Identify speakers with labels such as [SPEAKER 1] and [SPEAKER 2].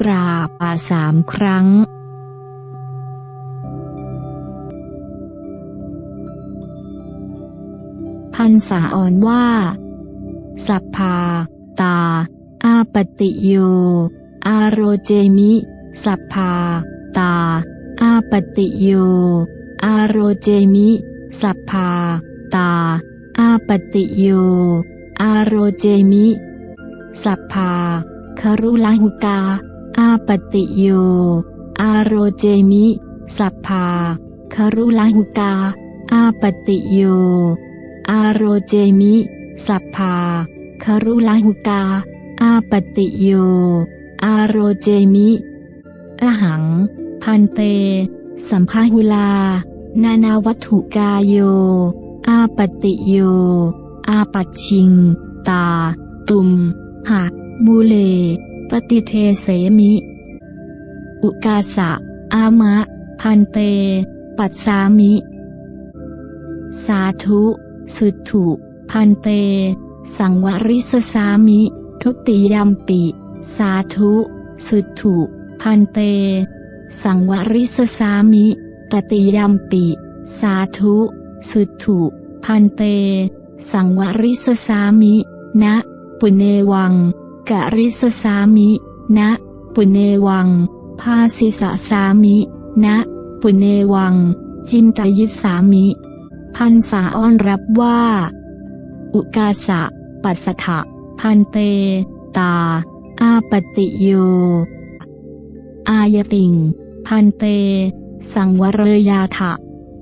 [SPEAKER 1] กราบอาสามครั้ง พันษาอ่อนว่า สัพพา ตา อาปติโย อาโรเจมิ สัพพา ตา อาปติโย อาโรเจมิ สัพพา ตา อาปติโย อาโรเจมิ สัพพาคารุลาหุกา อาปติโย อาโรเจมิ สัพพาคารุลาหุกา อาปติโย อาโรเจมิ สัพพาคารุลาหุกา อาปติโย อาโรเจมิอะหัง พันเต สัมภาหุลา นานาวัตถุกายโย อาปติโย อาปัชชิง ตา ตุมหักมูเล ปฏิเทเสมิ อุกาสะ อามะ พันเต ปัสสามิ สาธุ สุถุ พันเต สังวริสสามิ ทุติยมปิ สาธุ สุถุ พันเต สังวริสสามิ ตติยมปิ สาธุ สุถุ พันเต สังวริสสามิณปุเนวัง กะริสสามิณปุเนวัง ภาสิสสามิณปุเนวัง จินตยิสามิ พันษาอ้อนรับว่า อุกาสะ ปัสสถะ พันเต ตา อาปติโย อายติง พันเต สังวรยาถะ